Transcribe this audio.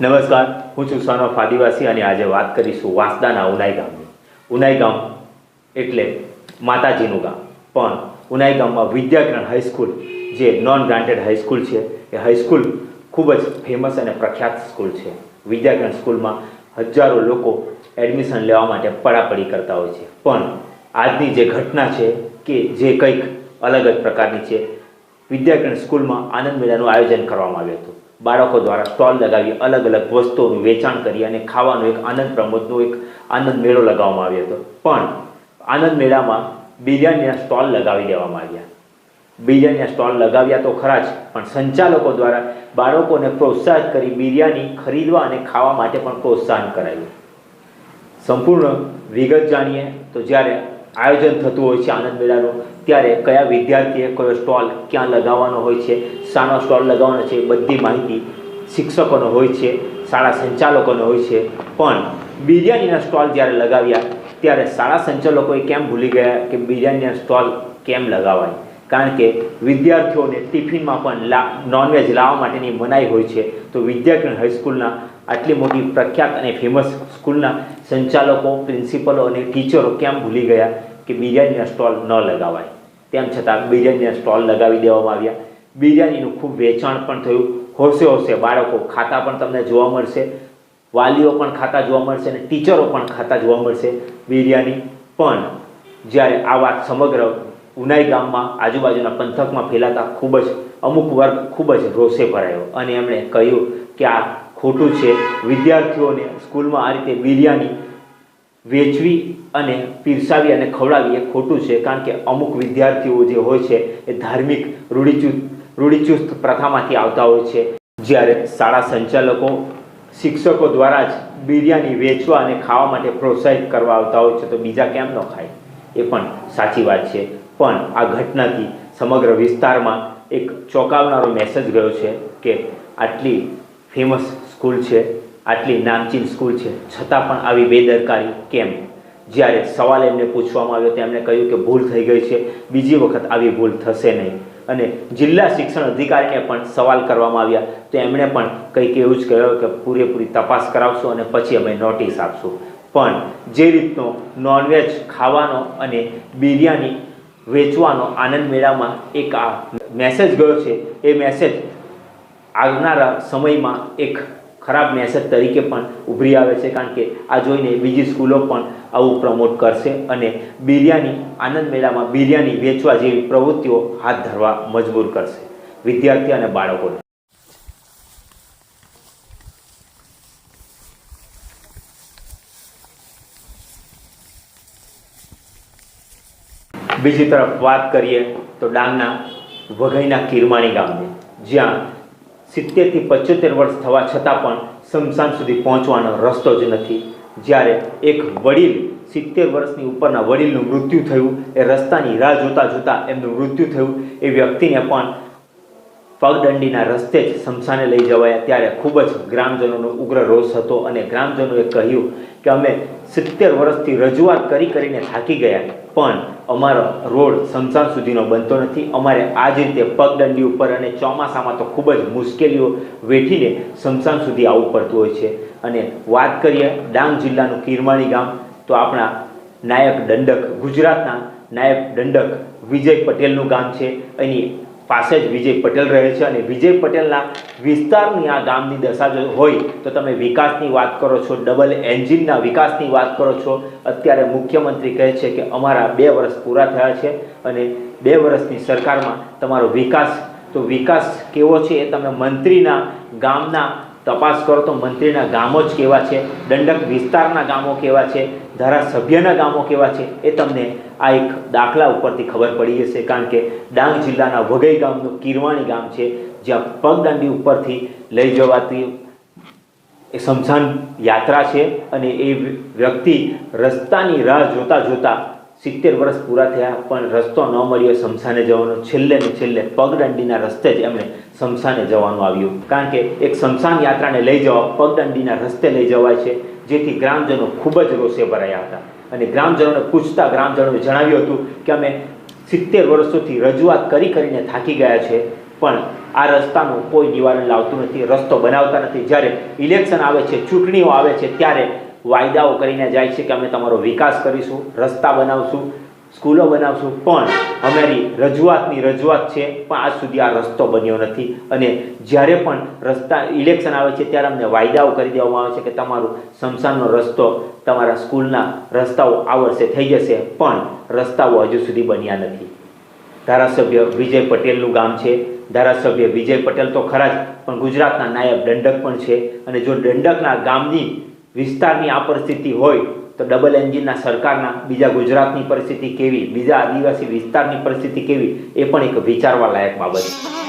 નમસ્કાર, હું છું સોનફ આદિવાસી અને આજે વાત કરીશું વાંસદાના ઉનાઈ ગામની. ઉનાઈ ગામ એટલે માતાજીનું ગામ. પણ ઉનાઈ ગામમાં વિદ્યાગ્રહણ હાઈસ્કૂલ જે નોન ગ્રાન્ટેડ હાઈસ્કૂલ છે, એ હાઈસ્કૂલ ખૂબ જ ફેમસ અને પ્રખ્યાત સ્કૂલ છે. વિદ્યાગ્રહણ સ્કૂલમાં હજારો લોકો એડમિશન લેવા માટે પડાપડી કરતા હોય છે. પણ આજની જે ઘટના છે કે જે કંઈક અલગ જ પ્રકારની છે વિદ્યાગ્રહણ સ્કૂલમાં આનંદ મેળાનું આયોજન કરવામાં આવ્યું હતું. બાળકો દ્વારા સ્ટોલ લગાવી અલગ અલગ વસ્તુઓનું વેચાણ કરી અને ખાવાનું એક આનંદ પ્રમોદનો એક આનંદ મેળો લગાવવામાં આવ્યો હતો. પણ આનંદ મેળામાં બિરયાનીના સ્ટોલ લગાવી દેવામાં આવ્યા. બિરયાનીના સ્ટોલ લગાવ્યા તો ખરા જ, પણ સંચાલકો દ્વારા બાળકોને પ્રોત્સાહિત કરી બિરયાની ખરીદવા અને ખાવા માટે પણ પ્રોત્સાહન કરાયું. સંપૂર્ણ વિગત જાણીએ તો જ્યારે આયોજન થતું હોય છે આનંદ મેળાનું ત્યારે કયા વિદ્યાર્થીએ કયો સ્ટોલ ક્યાં લગાવવાનો હોય છે, શાનો સ્ટોલ લગાવવાનો છે બધી માહિતી શિક્ષકોનો હોય છે, શાળા સંચાલકોનો હોય છે. પણ બિરયાનીના સ્ટોલ જ્યારે લગાવ્યા, ત્યારે શાળા સંચાલકોએ કેમ ભૂલી ગયા કે બિરયાનીના સ્ટોલ કેમ લગાવાય? કારણ કે વિદ્યાર્થીઓને ટિફિનમાં પણ લા નોનવેજ લાવવા માટેની મનાઈ હોય છે. તો વિદ્યાકરણ હાઈસ્કૂલના આટલી મોટી પ્રખ્યાત અને ફેમસ સ્કૂલના સંચાલકો પ્રિન્સિપલો અને ટીચરો કેમ ભૂલી ગયા? કે બિરયાનીના સ્ટોલ ન લગાવાય. તેમ છતાં બિરયાનીના સ્ટોલ લગાવી દેવામાં આવ્યા. બિરયાનીનું ખૂબ વેચાણ પણ થયું. હોશે હોશે બાળકો ખાતા પણ તમને જોવા મળશે. વાલીઓ પણ ખાતા જોવા મળશે અને ટીચરો પણ ખાતા જોવા મળશે. બિરયાની પણ જ્યારે આ વાત સમગ્ર ઉનાઈ ગામમાં આજુબાજુના પંથકમાં ફેલાતા ખૂબ જ, અમુક વર્ગ ખૂબ જ રોષે ભરાયો. અને એમણે કહ્યું કે આ ખોટું છે. વિદ્યાર્થીઓને સ્કૂલમાં આ રીતે બિરયાની વેચવી અને પીરસાવી અને ખવડાવી એ ખોટું છે, કારણ કે અમુક વિદ્યાર્થીઓ જે હોય છે એ ધાર્મિક રૂઢિચુસ્ત રૂઢિચુસ્ત પ્રથામાંથી આવતા હોય છે. જ્યારે શાળા સંચાલકો, શિક્ષકો દ્વારા જ બિરયાની વેચવા અને ખાવા માટે પ્રોત્સાહિત કરવા આવતા હોય છે, તો બીજા કેમ ન ખાય? એ પણ સાચી વાત છે. પણ આ ઘટનાથી સમગ્ર વિસ્તારમાં એક ચોંકાવનારો મેસેજ ગયો છે કે આટલી ફેમસ સ્કૂલ છે આટલી નામચીન સ્કૂલ છે. છતાં પણ આવી બેદરકારી કેમ? જ્યારે સવાલ એમને પૂછવામાં આવ્યો તો એમણે કહ્યું કે ભૂલ થઈ ગઈ છે. બીજી વખત આવી ભૂલ થશે નહીં. અને જિલ્લા શિક્ષણ અધિકારીને પણ સવાલ કરવામાં આવ્યા. તો એમણે પણ કંઈક એવું જ કહ્યું કે પૂરેપૂરી તપાસ કરાવશું અને પછી અમે નોટિસ આપશું. પણ જે રીતનો નોનવેજ ખાવાનો અને બિરયાની વેચવાનો આનંદ મેળામાં એક આ મેસેજ ગયો છે. એ મેસેજ આવનારા સમયમાં એક ખરાબ મેસેજ તરીકે પણ ઉભરી આવે છે, કારણ કે આ જોઈને બીજી સ્કૂલો પણ આવું પ્રમોટ કરશે અને બિરયાની આનંદ મેળામાં બિરયાની વેચવા જેવી પ્રવૃત્તિઓ હાથ ધરવા મજબૂર કરશે. વિદ્યાર્થી અને બાળકોને બીજી તરફ વાત કરીએ તો ડાંગના વઘઈના કિરમાણી ગામની. જ્યાં સિત્તેરથી પંચોતેર વર્ષ થવા છતાં પણ સ્મશાન સુધી પહોંચવાનો રસ્તો જ નથી. જ્યારે એક વડીલ સિત્તેર વર્ષની ઉપરના વડીલનું મૃત્યુ થયું, એ રસ્તાની રાહ જોતા જોતા એમનું મૃત્યુ થયું. એ વ્યક્તિને પણ પગદંડીના રસ્તે જ શમશાને લઈ જવાયા. ત્યારે ખૂબ જ ગ્રામજનોનો ઉગ્ર રોષ હતો અને ગ્રામજનોએ કહ્યું કે અમે સિત્તેર વર્ષથી રજૂઆત કરી કરીને થાકી ગયા. પણ અમારો રોડ શમશાન સુધીનો બનતો નથી. અમારે આ જ રીતે પગદંડી ઉપર અને ચોમાસામાં તો ખૂબ જ મુશ્કેલીઓ વેઠીને શમશાન સુધી આવવું પડતું હોય છે. અને વાત કરીએ ડાંગ જિલ્લાનું કિરમાણી ગામ, તો આપણા નાયક દંડક ગુજરાતના નાયક દંડક વિજય પટેલનું ગામ છે. એની પાસે જ વિજય પટેલ રહે છે અને વિજય પટેલના વિસ્તારની આ ગામની દશા જો હોય તો તમે વિકાસની વાત કરો છો ડબલ એન્જિનના વિકાસની વાત કરો છો, અત્યારે મુખ્યમંત્રી કહે છે કે અમારા બે વર્ષ પૂરા થયા છે અને બે વર્ષની સરકારમાં તમારો વિકાસ, તો વિકાસ કેવો છે એ તમે મંત્રીના ગામના તપાસ કરો તો મંત્રીના ગામો જ કેવા છે, દંડક વિસ્તારના ગામો કેવા છે ધારાસભ્યના ગામો કેવા છે એ તમને આ એક દાખલા ઉપરથી ખબર પડી જશે, કારણ કે ડાંગ જિલ્લાના વઘઈ ગામનું કિરવાણી ગામ છે, જ્યાં પગદંડી ઉપરથી લઈ જવાતી એ સ્મશાન યાત્રા છે અને એ વ્યક્તિ રસ્તાની રાહ જોતા જોતા સિત્તેર વર્ષ પૂરા થયા, પણ રસ્તો ન મળ્યો, શમશાને જવાનો. છેલ્લે ને છેલ્લે પગદંડીના રસ્તે જ એમણે શમશાને જવાનું આવ્યું. કારણ કે એક શમશાન યાત્રાને લઈ જવા, પગદંડીના રસ્તે લઈ જવાય છે, જેથી ગ્રામજનો ખૂબ જ રોષે ભરાયા હતા. અને ગ્રામજનોને પૂછતા ગ્રામજનોએ જણાવ્યું હતું કે અમે સિત્તેર વર્ષોથી રજૂઆત કરી કરીને થાકી ગયા છે, પણ આ રસ્તાનું કોઈ નિવારણ લાવતું નથી, રસ્તો બનાવતા નથી. જ્યારે ઇલેક્શન આવે છે, ચૂંટણીઓ આવે છે, ત્યારે વાયદાઓ કરીને જાય છે કે અમે તમારો વિકાસ કરીશું, રસ્તા બનાવશું, સ્કૂલો બનાવશું. પણ અમારી રજૂઆતની રજૂઆત છે, પણ આજ સુધી આ રસ્તો બન્યો નથી. અને જ્યારે પણ રસ્તા ઇલેક્શન આવે છે, ત્યારે અમને વાયદાઓ કરી દેવામાં આવે છે કે તમારું સ્મશાનનો રસ્તો તમારા સ્કૂલના રસ્તાઓ આ વર્ષે થઈ જશે, પણ રસ્તાઓ હજુ સુધી બન્યા નથી. ધારાસભ્ય વિજય પટેલનું ગામ છે. ધારાસભ્ય વિજય પટેલ તો ખરા જ, પણ ગુજરાતના નાયબ દંડક પણ છે. અને જો દંડકના ગામની વિસ્તારની આ પરિસ્થિતિ હોય તો ડબલ એન્જિનના સરકારના બીજા ગુજરાતની પરિસ્થિતિ કેવી, બીજા આદિવાસી વિસ્તારની પરિસ્થિતિ કેવી, એ પણ એક વિચારવા લાયક બાબત છે.